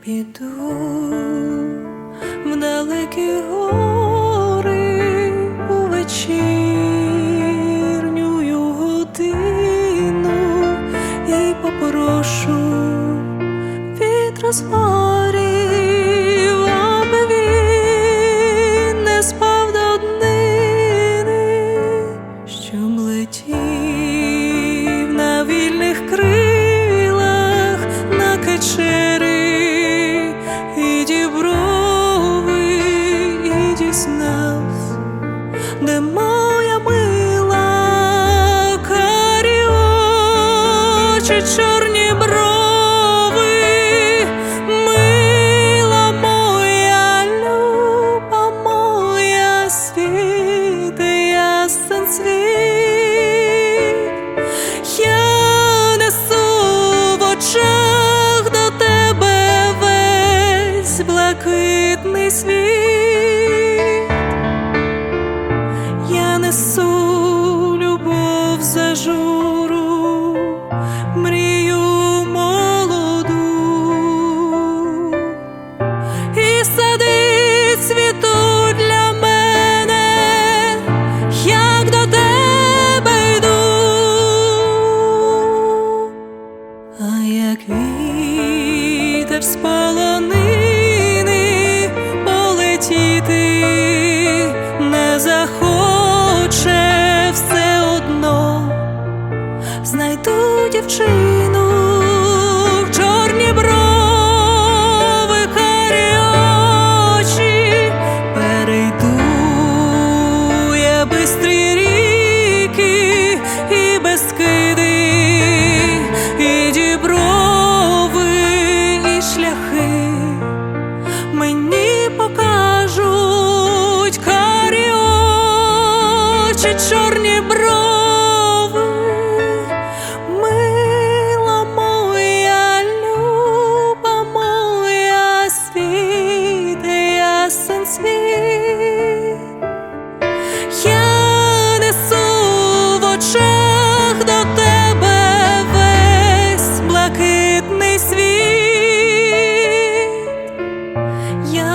піду в далекі гори у вечірню годину і попрошу вітра з дізнав, де моя мила карі очі, чорні журу, мрію молоду. І садить цвіту для мене, як до тебе йду, а як вітер з полетіти не захоче 是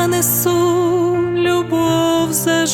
несу любов за